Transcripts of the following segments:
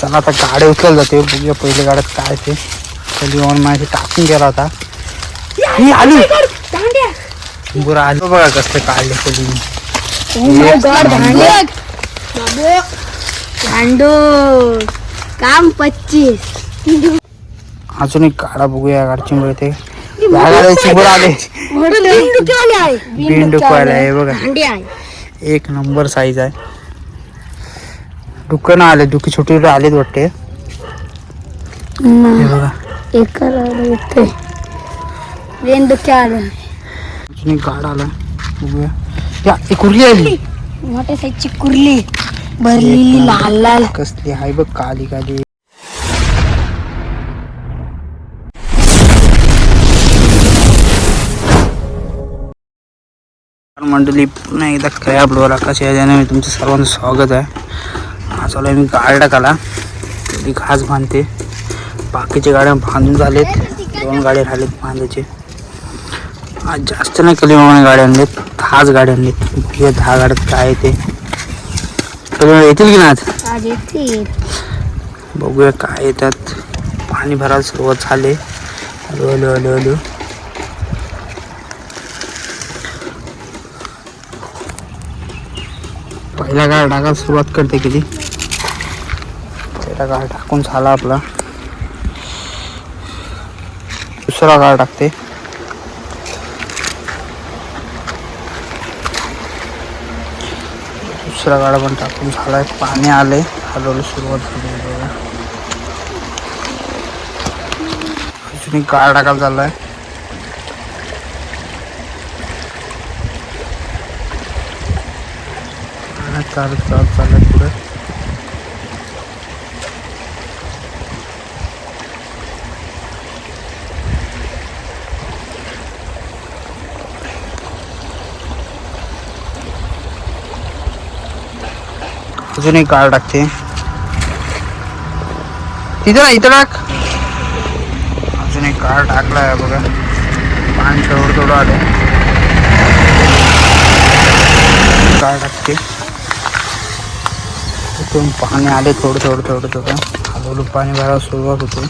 चला आता गाड्या उचल जाते. बघूया पहिले गाड्यात काय ते. कधी ऑन माझी टाकून गेला होता. ही आली. बरं आली बघा कसं काढले कधी भांडो. काम पच्चीस. अजून एक गाडा बघूया गाडची मिळते आले बघा. भांडी आहे. एक नंबर साईज आहे. दुकानं आले दुखी छोटी छोटी आलेत वाटते हे बघा. आलं. अजून एक गाडा आला. बघूया. या एक कुर्ली आली मोठ्या साईजची कुर्ली. भरलेली लाल लाल. कसली हाय बघ काली काली. मंडळी पुन्हा एकदा कया ब्लोर आकाश याच्याने मी तुमचं सर्वांचं स्वागत आहे. आज आलोय मी गाड्या टाकाला ती घास बांधते. बाकीच्या गाड्या बांधून झालेत. दोन गाड्या राहिलेत बांधायचे. आज जास्त नाही कली मामाने गाड्या आणलेत. दहाच गाड्या आणलेत. बघूया दहा गाड्यात काय आहे ते. येतील की ना आज? आज येतील. बघूया काय येतात. पाणी भरायला सुरुवात झाले. हळू हळू हळू हळू. पहिला गाळ टाकायला सुरुवात करते किती? पहिला गाळ टाकून झाला आपला. दुसरा गाळ टाकते. दुसरा गाळ पण टाकून झालाय. पाणी आले. हळूहळू सुरुवात झाली अजून एक गाळ टाकायला झाला आहे चालत चालत चाललाय पुढे. अजून एक गाळ टाकते. तिथं ना इथं टाक. अजून एक गाळ टाकला आहे बघा. पाणी थोडं थोडं आलं. गाळ टाकते. इथून पाणी आले थोडं थोडं थोडं थोडं. हळूहळू पाणी भरायला सुरुवात होते.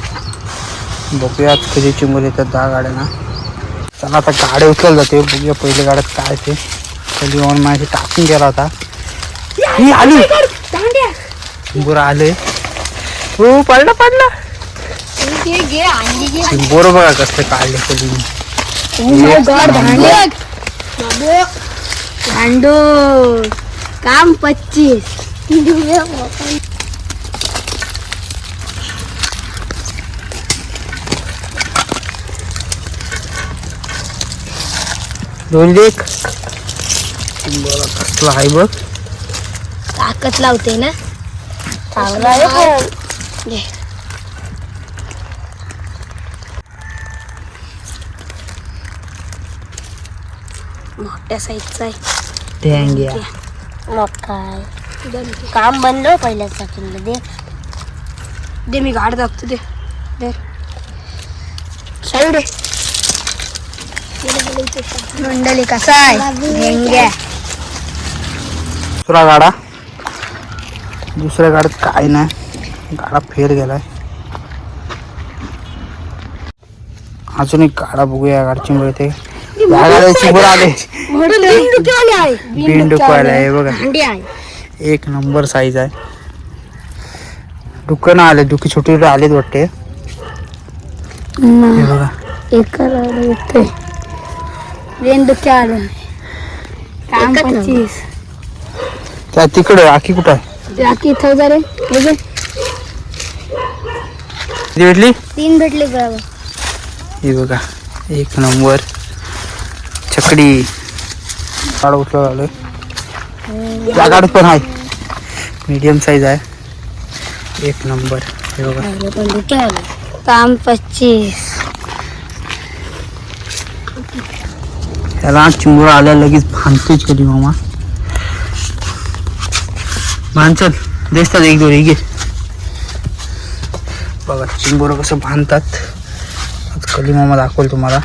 बघूया कधी चिंबल येतात दहा गाड्यांना. चला आता गाड्या उचल जाते. बघूया पहिल्या गाड्यात काय ते. कधी ऑन माझी टाकून गेला होता ही आली. बरं आले. हो पडला पडला घे घे अंडी घे बरं बघा कसं काढले कधी भांडो. काम पच्चीस. दोन लेख. बरं कसला आहे बघ. ताकद लावते ना. चांगला आहे घे. मोठ्या साईजचा आहे ढेंग्या मग काय? काम बनलो पहिल्या सेकंडला दे. दे मी गाड दाखतो दे. दे. साईड मंडळी कसा आहे? दुसरा गाडा दुसऱ्या गाड्यात काय नाही. गाडा फेर गेलाय. अजून एक गाडा बघूया या गाडची या गाड्याची बरं आले. आहे बघा. एक नंबर साईज आहे. दुकानं आले. दुखी छोटी छोटी आलेत वाटते. हे बघा. त्या तिकडे आखी कुठं आहे? राखी इथं जरे. बघ किती भेटली? तीन भेटले बरोबर. ही बघा एक नंबर. छकडी. झालं त्या गाडीत पण आहे मीडियम साईज आहे. एक नंबर. हे बघा. काम पच्चीस. त्याला चिंबोरा आल्या लगेच भांडतेच कधी मामा. भांचल दिसतात एक दोन घे. बघा चिंबोरं कसं बांधतात आज कली मामा दाखवल तुम्हाला.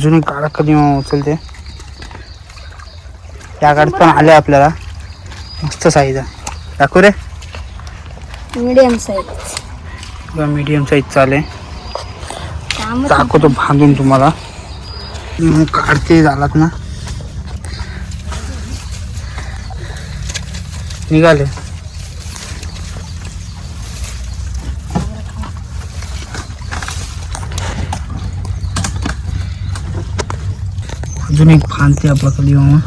अजून एक गाडा कधी उचलते? या गाडीत पण आले आपल्याला. मस्त साईज आहे. दाखव रे. मीडियम साईज मीडियम साईज चाले काम दाखवतो बांधून तुम्हाला. मग काढते झालात ना. निघाले. अजून एक फांदते आपला कधी मामा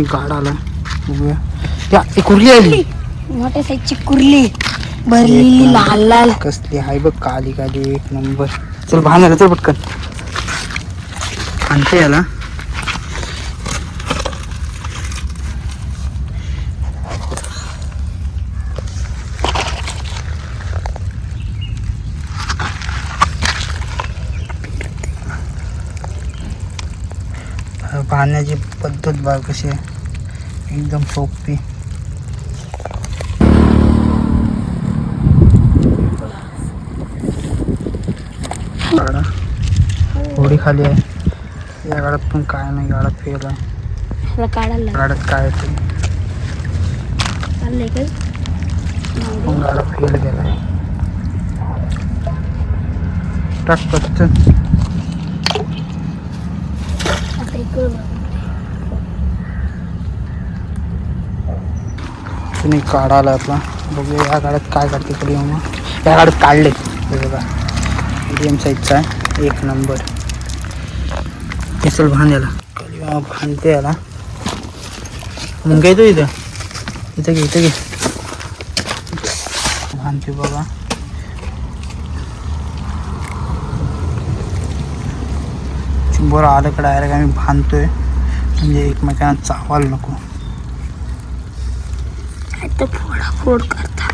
एक गाडा आला त्या कुर्ली आली मोठ्या साईजची कुर्ली. भरलेली लाल लाल. कसली हाय बघ काली काली एक नंबर. चल बांधायला चल पटकन. आणते याला. बांधण्याची पद्धत बघ कशी आहे. एकदम सोपी. गाडा होडी खाली आहे. या गाड्यात पण काय नाही गाडा फेल आहे. गाड्यात काय ते. गाडा फेल गेलाय. टाक पटकन आता इकडं बघ. तुम्ही काढा आला आपला. बघूया या गाड्यात काय काढते कधी मग या गाड्यात काढले. बघा. मीडियम साईजचा आहे एक नंबर हे भान याला भांडते याला. मग काय तू इथं. इथं घे इथं घे. भांडते बघा. बरं आलं का डायरेक्ट आम्ही बांधतोय. म्हणजे एकमेकांना चावायला नको. आता फोडाफोड करता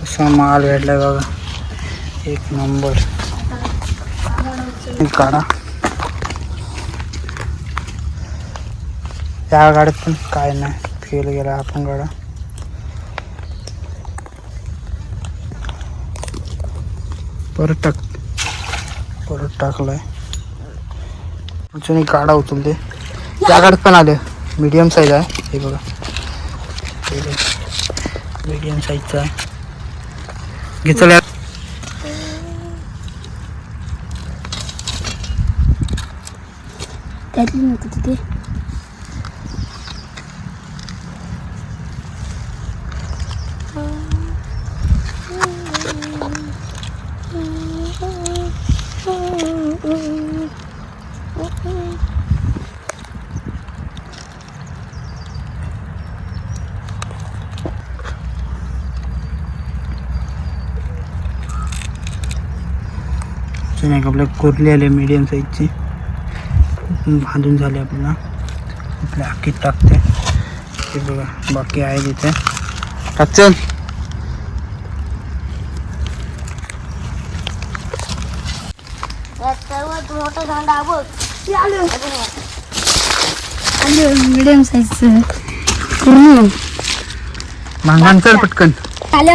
तसा माल भेटलाय बघा. एक नंबर काढा. त्या गाड्यात पण काय नाही. फेल गेला आपण गाडा. परत टाक. परत टाकलाय. अजून एक गाडा उचलते त्या गाड्यात पण आले. मीडियम साईज आहे. हे बघा. मीडियम साईजचा आहे. घे त्यातली नव्हती तिथे. अजून एक आपल्या कुर्ली आले मीडियम साईजची बांधून झाले आपल्याला आपल्या आखीत टाकते ते बघा बाकी आहे तिथे. टाक चल. सर्वात मोठा झाडा बघ मिडियम साईज भांगण चल पटकन आले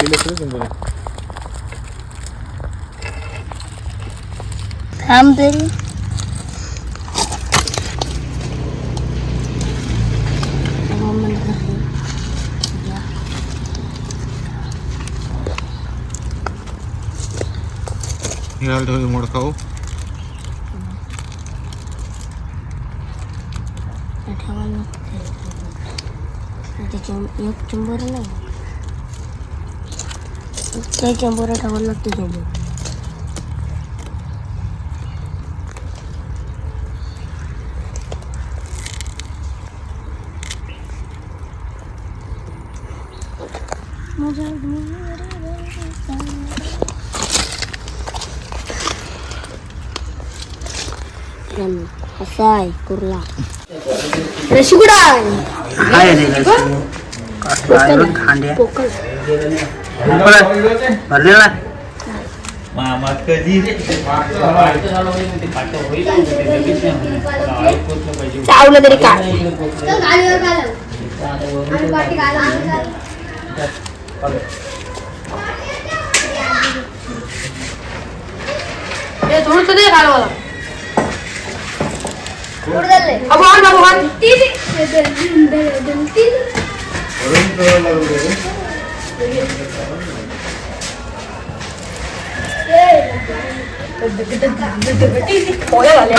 हो बघ थांब तरी मोडकाऊ त्याच्या एक चुंबर काही चंबोरा टाकावं लागते सोबत असा आहे कुर्ला रशिकुडा हाय रे कसला आहे बघ, खांड्या कोकण भरलेला चावलं तरी काय थोडस दे मला अबो आण बाबू आण पोळ्या झाल्या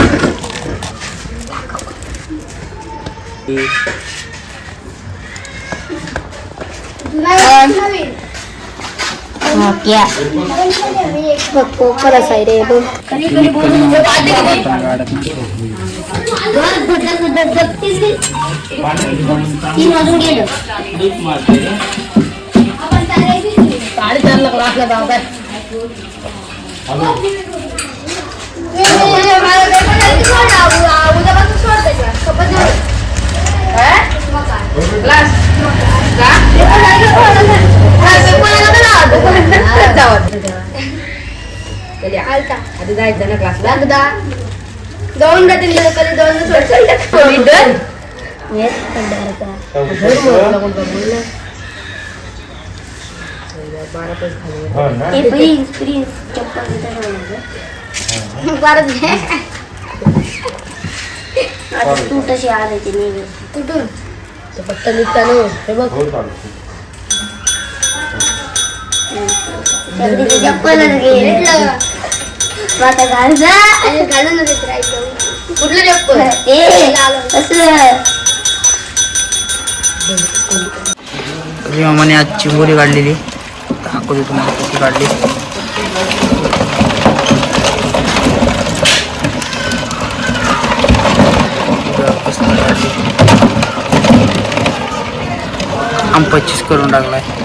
क्या बघ कोकण आहे रे बघ कधी कधी तीन वाजून गेलं साडेचारला क्लासला जाऊ काय आधी जायचं ना क्लासला दोन कधी दोन प्लीज प्लीज चप्पल परत घे. आता तू तशी कुठून? फक्त निघताना हे. बघ. चप्पलच घे आता घाल जा. घालून कुठलं चप्पल? ए मामाने आज चिंबोरी काढलेली. दाखवते तुम्हाला कशी काढली? कसली काढली? आम पच्चीस करून टाकलाय.